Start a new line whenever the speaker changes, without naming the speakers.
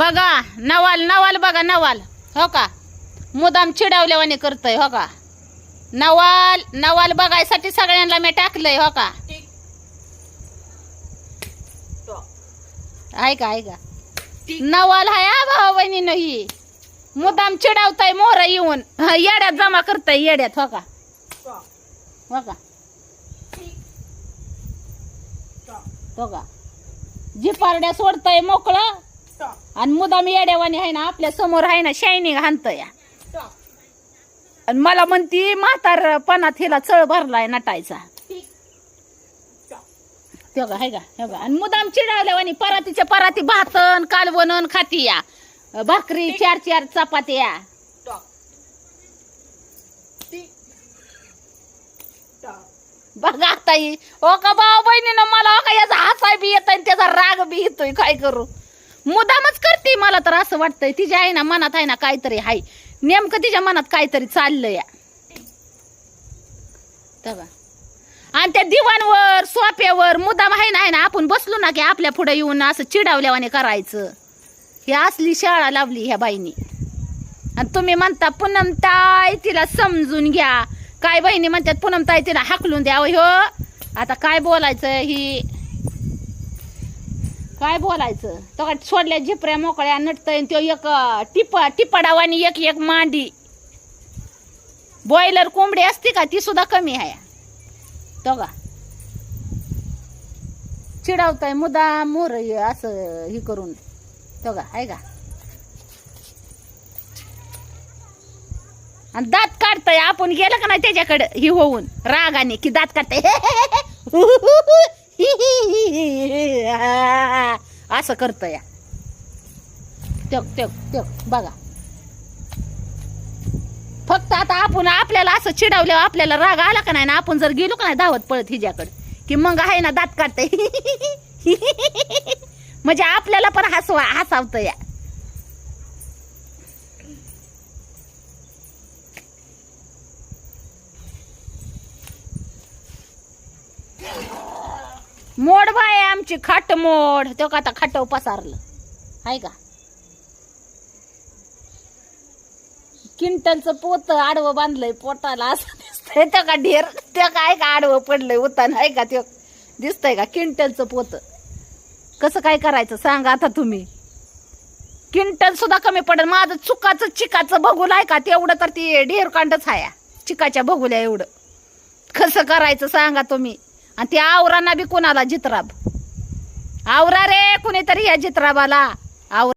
बघा नवाल नवाल बघा नवाल. हो का? मुदाम चिडावल्यावाने करतय हो का? नवाल नवाल बघायसाठी सगळ्यांना मी टाकलंय हो का? ऐका ऐका. नवाल हाय भाऊ बहिणीनं ही. मुदाम चिडावताय मोर येऊन. हा, येड्यात जमा करताय येड्यात हो का? हो का? हो का? जिपारड्या सोडताय मोकळं आणि मुदाम येड्यावानी आहे ना आपल्यासमोर आहे ना शायनिंग या. आणि मला म्हणती म्हातारपणात हिला चळ भरलाय नटायचा. ते आहे का आणि मुदाम चिडावल्यावानी परातीच्या पराती भातन कालवणन खाती या. भाकरी चार चार चपात्या बघा आता ओ का भाऊ बहिणीनं मला ओ का याचा हसाय बी येत आणि त्याचा राग बी येतोय काय करू? मुदामच करते मला तर असं वाटतंय. तिच्या आहे ना मनात आहे ना काहीतरी हाय. नेमकं तिच्या मनात काहीतरी चाललंय. या आणि त्या दिवाणवर सोप्यावर मुदाम आहे ना आहे ना आपण बसलो ना की आपल्या पुढे येऊन असं चिडावल्यावाने करायचं. ही असली शाळा लावली ह्या बाईनी. आणि तुम्ही म्हणता पूनम ताई तिला समजून घ्या. काय बहिणी म्हणतात पूनम ताई तिला हाकलून द्यावं हो आता काय बोलायचं ही? काय बोलायचं? तो काय सोडल्या झिपऱ्या मोकळ्या नटतय तो एक टिप आणि एक एक मांडी. बॉयलर कोंबडी असते का ती सुद्धा कमी आहे. तो का चिडावताय मुदा मोर असं हे करून. तो का आहे का? आणि दात काढताय आपण गेलं का नाही त्याच्याकडे ही होऊन रागाने की दात काढताय. असं करतोय. या त्यो त्यो त्यो बघा. फक्त आता आपण आपल्याला असं चिडावल्यावर आपल्याला राग आला का नाही ना आपण जर गेलो का नाही धावत पळत हिच्याकडे की मग आहे ना दात काढते म्हणजे आपल्याला पण हसवा हसावतं या मोड बाय आमची खाट मोड. तो का आता खाटव पसारलं. आहे का? किंटलचं पोत आडवं बांधलंय पोटाला असं दिसतंय. त्या का ढेर त्या काय का आडवं पडलंय उतान आहे का ते दिसतंय का किंटलचं पोत? कसं काय करायचं सांगा आता तुम्ही. किंटल सुद्धा कमी पडेल. माझं चुकाचं चिकाचं बघूल आहे का तेवढं तर ती ढेर कांडच हाया. चिकाच्या बघूल्या एवढं. कसं करायचं सांगा तुम्ही. आणि ते आवरांना बी कोणाला जित्राब? आवरा रे कुणीतरी या जित्राबाला.